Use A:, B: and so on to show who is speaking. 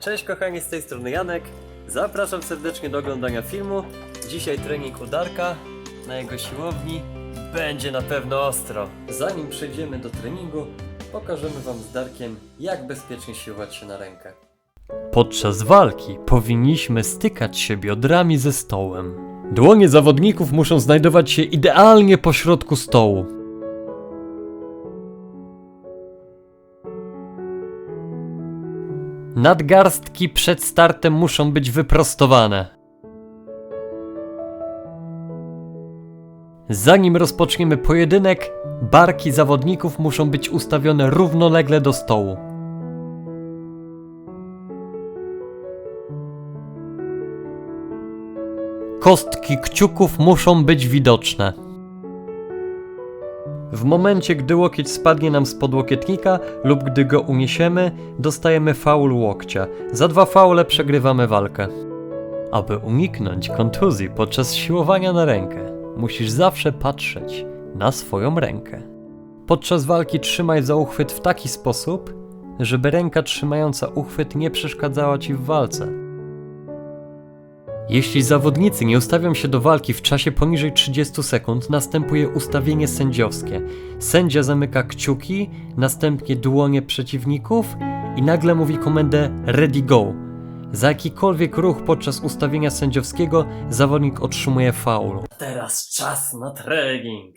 A: Cześć kochani, z tej strony Janek. Zapraszam serdecznie do oglądania filmu. Dzisiaj trening udarka na jego siłowni. Będzie na pewno ostro. Zanim przejdziemy do treningu, pokażemy Wam z Darkiem, jak bezpiecznie siłować się na rękę. Podczas walki powinniśmy stykać się biodrami ze stołem. Dłonie zawodników muszą znajdować się idealnie po środku stołu. Nadgarstki przed startem muszą być wyprostowane. Zanim rozpoczniemy pojedynek, barki zawodników muszą być ustawione równolegle do stołu. Kostki kciuków muszą być widoczne. W momencie, gdy łokieć spadnie nam z podłokietnika lub gdy go uniesiemy, dostajemy faul łokcia. Za dwa faule przegrywamy walkę. Aby uniknąć kontuzji podczas siłowania na rękę, musisz zawsze patrzeć na swoją rękę. Podczas walki trzymaj za uchwyt w taki sposób, żeby ręka trzymająca uchwyt nie przeszkadzała ci w walce. Jeśli zawodnicy nie ustawią się do walki w czasie poniżej 30 sekund, następuje ustawienie sędziowskie. Sędzia zamyka kciuki, następnie dłonie przeciwników i nagle mówi komendę ready go. Za jakikolwiek ruch podczas ustawienia sędziowskiego zawodnik otrzymuje faul. Teraz czas na trening.